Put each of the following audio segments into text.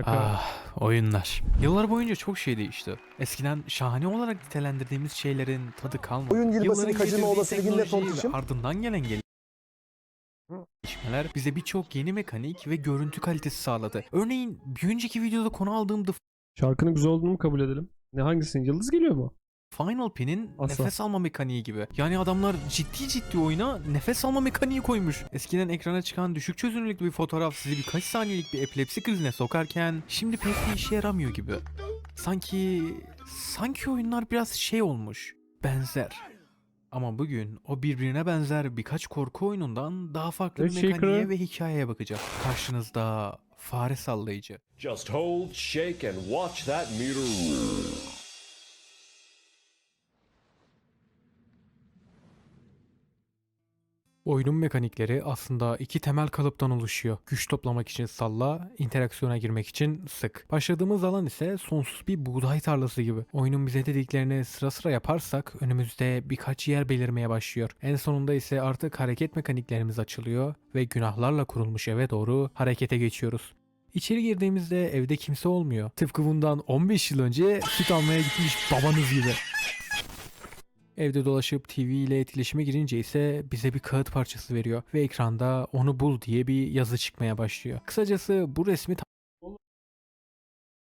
Şaka. Ah, oyunlar. Yıllar boyunca çok şey değişti. Eskiden şahane olarak nitelendirdiğimiz şeylerin tadı kalmadı. Oyun yılbaşını Yılların kaçırma getirdiği olası liginde teknoloji ve tontişim. Ardından gelen gelişmeler bize birçok yeni mekanik ve görüntü kalitesi sağladı. Örneğin bir önceki videoda konu aldığım The Şarkının güzel olduğunu mu kabul edelim? Ne hangisinin? Yıldız geliyor mu? Final Pin'in Asla. nefes alma mekaniği gibi. Yani adamlar ciddi ciddi oyuna nefes alma mekaniği koymuş. Eskiden ekrana çıkan düşük çözünürlüklü bir fotoğraf sizi birkaç saniyelik bir epilepsi krizine sokarken şimdi pek bir işe yaramıyor gibi. Sanki sanki oyunlar biraz şey olmuş. Benzer. Ama bugün o birbirine benzer birkaç korku oyunundan daha farklı bir mekaniğe ve hikayeye bakacağız. Karşınızda fare sallayıcı. Just hold, shake, and watch that meter Oyunun mekanikleri aslında iki temel kalıptan oluşuyor. Güç toplamak için salla, interaksiyona girmek için sık. Başladığımız alan ise sonsuz bir buğday tarlası gibi. Oyunun bize dediklerini sıra sıra yaparsak önümüzde birkaç yer belirmeye başlıyor. En sonunda ise artık hareket mekaniklerimiz açılıyor ve günahlarla kurulmuş eve doğru harekete geçiyoruz. İçeri girdiğimizde evde kimse olmuyor. Tıpkı bundan 15 yıl önce süt almaya gitmiş babanız gibi. Evde dolaşıp TV ile etkileşime girince ise bize bir kağıt parçası veriyor ve ekranda onu bul diye bir yazı çıkmaya başlıyor. Kısacası bu resmi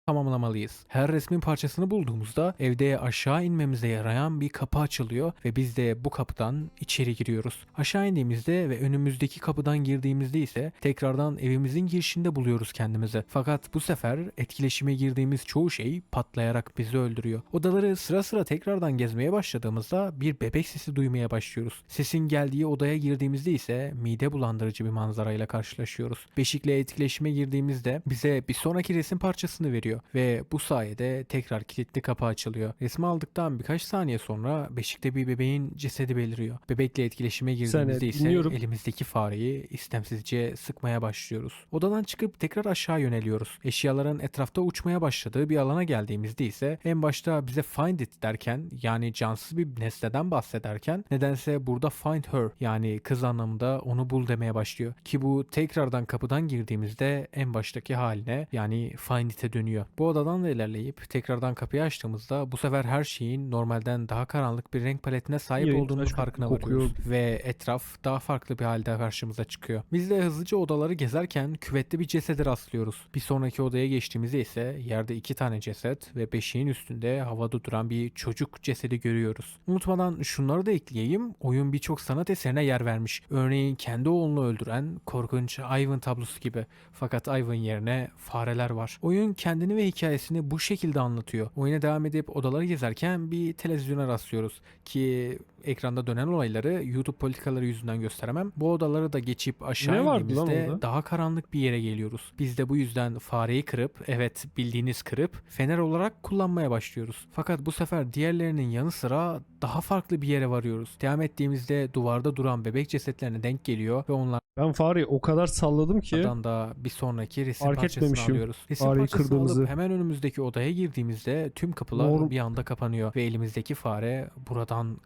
tamamlamalıyız. Her resmin parçasını bulduğumuzda evde aşağı inmemize yarayan bir kapı açılıyor ve biz de bu kapıdan içeri giriyoruz. Aşağı indiğimizde ve önümüzdeki kapıdan girdiğimizde ise tekrardan evimizin girişinde buluyoruz kendimizi. Fakat bu sefer etkileşime girdiğimiz çoğu şey patlayarak bizi öldürüyor. Odaları sıra sıra tekrardan gezmeye başladığımızda bir bebek sesi duymaya başlıyoruz. Sesin geldiği odaya girdiğimizde ise mide bulandırıcı bir manzarayla karşılaşıyoruz. Beşikle etkileşime girdiğimizde bize bir sonraki resim parçasını veriyor ve bu sayede tekrar kilitli kapı açılıyor. Resmi aldıktan birkaç saniye sonra beşikte bir bebeğin cesedi beliriyor. Bebekle etkileşime girdiğimizde ise dinliyorum. elimizdeki fareyi istemsizce sıkmaya başlıyoruz. Odadan çıkıp tekrar aşağı yöneliyoruz. Eşyaların etrafta uçmaya başladığı bir alana geldiğimizde ise en başta bize find it derken yani cansız bir nesneden bahsederken nedense burada find her yani kız anlamında onu bul demeye başlıyor. Ki bu tekrardan kapıdan girdiğimizde en baştaki haline yani find it'e dönüyor. Bu odadan da ilerleyip tekrardan kapıyı açtığımızda bu sefer her şeyin normalden daha karanlık bir renk paletine sahip olduğunun tıraş farkına varıyoruz ve etraf daha farklı bir halde karşımıza çıkıyor. Biz de hızlıca odaları gezerken küvette bir cesede rastlıyoruz. Bir sonraki odaya geçtiğimizde ise yerde iki tane ceset ve beşiğin üstünde havada duran bir çocuk cesedi görüyoruz. Unutmadan şunları da ekleyeyim. Oyun birçok sanat eserine yer vermiş. Örneğin kendi oğlunu öldüren korkunç Ivan tablosu gibi. Fakat Ivan yerine fareler var. Oyun kendini ve hikayesini bu şekilde anlatıyor. Oyuna devam edip odaları gezerken bir televizyona rastlıyoruz ki ekranda dönen olayları YouTube politikaları yüzünden gösteremem. Bu odaları da geçip aşağı Ne indiğimizde daha karanlık bir yere geliyoruz. Biz de bu yüzden fareyi kırıp evet bildiğiniz kırıp fener olarak kullanmaya başlıyoruz. Fakat bu sefer diğerlerinin yanı sıra daha farklı bir yere varıyoruz. Devam ettiğimizde duvarda duran bebek cesetlerine denk geliyor ve onlardan Ben fareyi o kadar salladım ki da bir sonraki resim Fark parçasını etmemişim alıyoruz. Resim fareyi parçasını kırdığımızı. alıp hemen önümüzdeki odaya girdiğimizde tüm kapılar Norm- bir anda kapanıyor ve elimizdeki fare buradan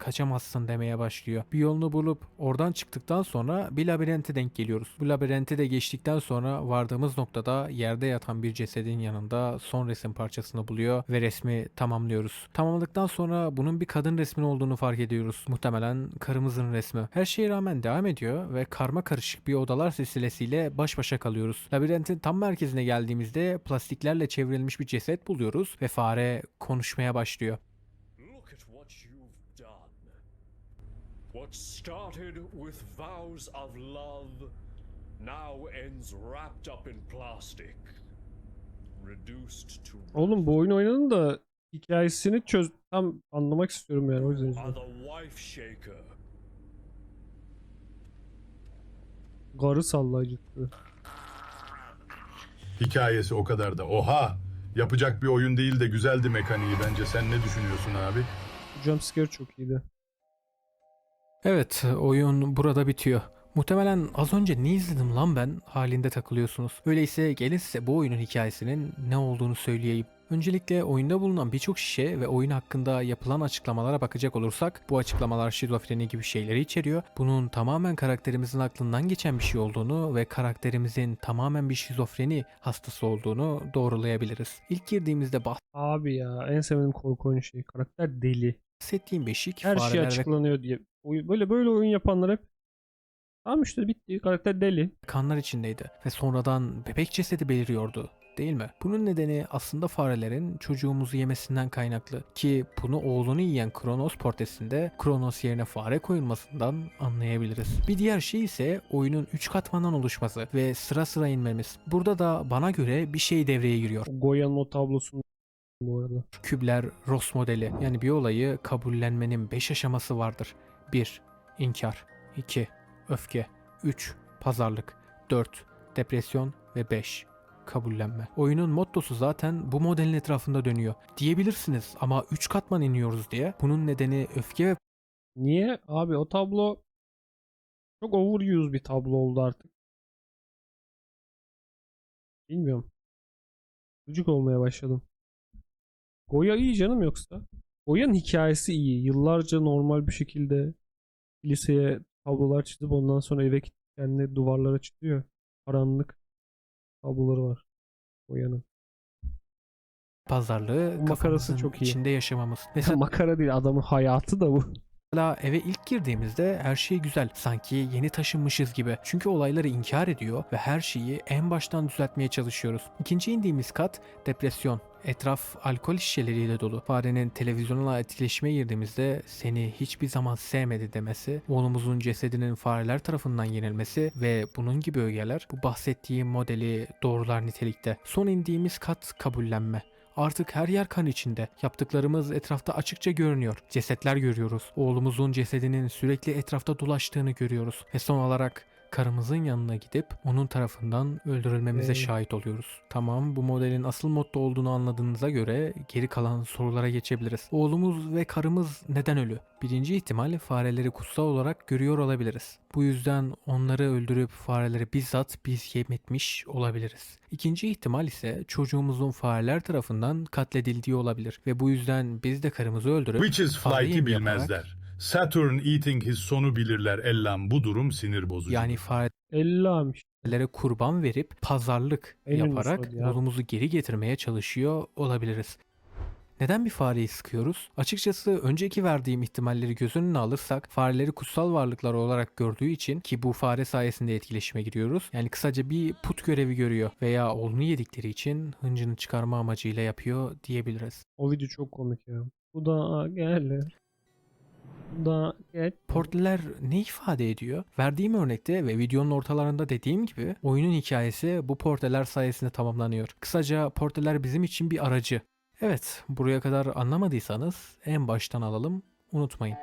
kaçamazsın demeye başlıyor. Bir yolunu bulup oradan çıktıktan sonra bir labirente denk geliyoruz. Bu labirenti de geçtikten sonra vardığımız noktada yerde yatan bir cesedin yanında son resim parçasını buluyor ve resmi tamamlıyoruz. Tamamladıktan sonra bunun bir kadın resmin olduğunu fark ediyoruz. Muhtemelen karımızın resmi. Her şeye rağmen devam ediyor ve karma karışık bir odalar silsilesiyle baş başa kalıyoruz. Labirentin tam merkezine geldiğimizde plastiklerle çevrilmiş bir ceset buluyoruz ve fare konuşmaya başlıyor. What started with vows of love now ends wrapped up in plastic. Reduced to oğlum bu oyun oynadın da hikayesini çöz tam anlamak istiyorum yani o yüzden. are izliyorum. the wife shaker. Garı sallayıcısı. Hikayesi o kadar da. Oha! Yapacak bir oyun değil de güzeldi mekaniği bence. Sen ne düşünüyorsun abi? Jumpscare çok iyiydi. Evet, oyun burada bitiyor. Muhtemelen az önce ne izledim lan ben halinde takılıyorsunuz. Öyleyse gelin size bu oyunun hikayesinin ne olduğunu söyleyeyim. Öncelikle oyunda bulunan birçok şişe ve oyun hakkında yapılan açıklamalara bakacak olursak bu açıklamalar şizofreni gibi şeyleri içeriyor. Bunun tamamen karakterimizin aklından geçen bir şey olduğunu ve karakterimizin tamamen bir şizofreni hastası olduğunu doğrulayabiliriz. İlk girdiğimizde Abi ya en sevdiğim korku oyunu şey. Karakter deli. bahsettiğim beşik Her şey fareler ve açıklanıyor diye. Böyle böyle oyun yapanlar hep Tamam işte bitti. Karakter deli. kanlar içindeydi ve sonradan bebek cesedi beliriyordu. Değil mi? Bunun nedeni aslında farelerin çocuğumuzu yemesinden kaynaklı ki bunu oğlunu yiyen Kronos portresinde Kronos yerine fare koyulmasından anlayabiliriz. Bir diğer şey ise oyunun 3 katmandan oluşması ve sıra sıra inmemiz. Burada da bana göre bir şey devreye giriyor. Goya'nın o tablosunu bu arada. Kübler Ross modeli yani bir olayı kabullenmenin 5 aşaması vardır. 1. İnkar 2. Öfke 3. Pazarlık 4. Depresyon ve 5. Kabullenme. Oyunun mottosu zaten bu modelin etrafında dönüyor. Diyebilirsiniz ama 3 katman iniyoruz diye. Bunun nedeni öfke ve Niye? Abi o tablo çok overuse bir tablo oldu artık. Bilmiyorum. Gıcık olmaya başladım. Goya iyi canım yoksa. Goya'nın hikayesi iyi. Yıllarca normal bir şekilde liseye tablolar çizip ondan sonra eve kendine duvarlara çiziyor. Karanlık tabloları var Goya'nın. pazarlığı Makarası kafamızın çok iyi. içinde yaşamamız. Mesela Makara değil adamın hayatı da bu. Mesela eve ilk girdiğimizde her şey güzel. Sanki yeni taşınmışız gibi. Çünkü olayları inkar ediyor ve her şeyi en baştan düzeltmeye çalışıyoruz. İkinci indiğimiz kat depresyon. Etraf alkol şişeleriyle dolu. Farenin televizyonla etkileşime girdiğimizde seni hiçbir zaman sevmedi demesi, oğlumuzun cesedinin fareler tarafından yenilmesi ve bunun gibi ögeler bu bahsettiğim modeli doğrular nitelikte. Son indiğimiz kat kabullenme. Artık her yer kan içinde. Yaptıklarımız etrafta açıkça görünüyor. Cesetler görüyoruz. Oğlumuzun cesedinin sürekli etrafta dolaştığını görüyoruz. Ve son olarak karımızın yanına gidip onun tarafından öldürülmemize şahit oluyoruz. Tamam bu modelin asıl motto olduğunu anladığınıza göre geri kalan sorulara geçebiliriz. Oğlumuz ve karımız neden ölü? Birinci ihtimal fareleri kutsal olarak görüyor olabiliriz. Bu yüzden onları öldürüp fareleri bizzat biz yemetmiş olabiliriz. İkinci ihtimal ise çocuğumuzun fareler tarafından katledildiği olabilir ve bu yüzden biz de karımızı öldürüp Witches fare Flight'i bilmezler. Saturn Eating His sonu bilirler ellam bu durum sinir bozucu. yani farelere kurban verip pazarlık En yaparak ya. geri getirmeye çalışıyor olabiliriz. Neden bir fareyi sıkıyoruz? Açıkçası önceki verdiğim ihtimalleri göz önüne alırsak fareleri kutsal varlıklar olarak gördüğü için ki bu fare sayesinde etkileşime giriyoruz. Yani kısaca bir put görevi görüyor veya oğlunu yedikleri için hıncını çıkarma amacıyla yapıyor diyebiliriz. O video çok komik ya. Bu da gelir. Da geç. Portreler ne ifade ediyor? Verdiğim örnekte ve videonun ortalarında dediğim gibi oyunun hikayesi bu portreler sayesinde tamamlanıyor. Kısaca portreler bizim için bir aracı. Evet, buraya kadar anlamadıysanız en baştan alalım, unutmayın.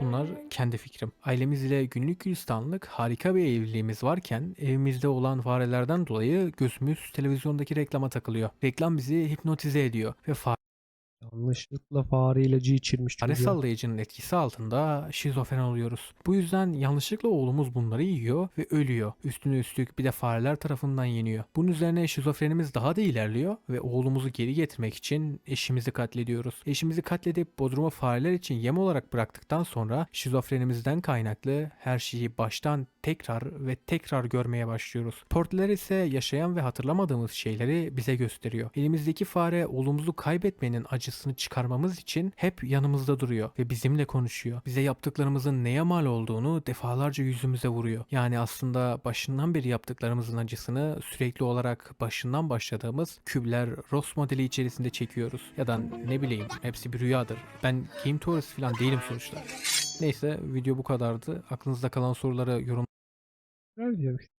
Bunlar kendi fikrim. Ailemiz ile günlük gülistanlık harika bir evliliğimiz varken evimizde olan farelerden dolayı gözümüz televizyondaki reklama takılıyor. Reklam bizi hipnotize ediyor ve Yanlışlıkla fare ilacı içirmiş Fare çocuğa. sallayıcının etkisi altında şizofren oluyoruz. Bu yüzden yanlışlıkla oğlumuz bunları yiyor ve ölüyor. Üstüne üstlük bir de fareler tarafından yeniyor. Bunun üzerine şizofrenimiz daha da ilerliyor ve oğlumuzu geri getirmek için eşimizi katlediyoruz. Eşimizi katledip Bodrum'a fareler için yem olarak bıraktıktan sonra şizofrenimizden kaynaklı her şeyi baştan tekrar ve tekrar görmeye başlıyoruz. Portreler ise yaşayan ve hatırlamadığımız şeyleri bize gösteriyor. Elimizdeki fare oğlumuzu kaybetmenin acısını çıkarmamız için hep yanımızda duruyor ve bizimle konuşuyor. Bize yaptıklarımızın neye mal olduğunu defalarca yüzümüze vuruyor. Yani aslında başından beri yaptıklarımızın acısını sürekli olarak başından başladığımız kübler Ross modeli içerisinde çekiyoruz. Ya da ne bileyim hepsi bir rüyadır. Ben Game Tourist falan değilim sonuçta. Neyse video bu kadardı. Aklınızda kalan soruları yorum Güzel videoymuş.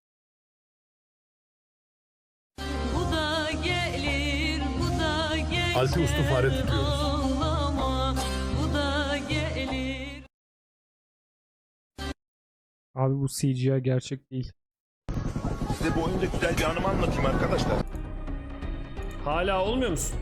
Alti uslu fare tutuyoruz. Abi bu CGI gerçek değil. Size bu oyunda güzel bir anımı anlatayım arkadaşlar. Hala olmuyor musun?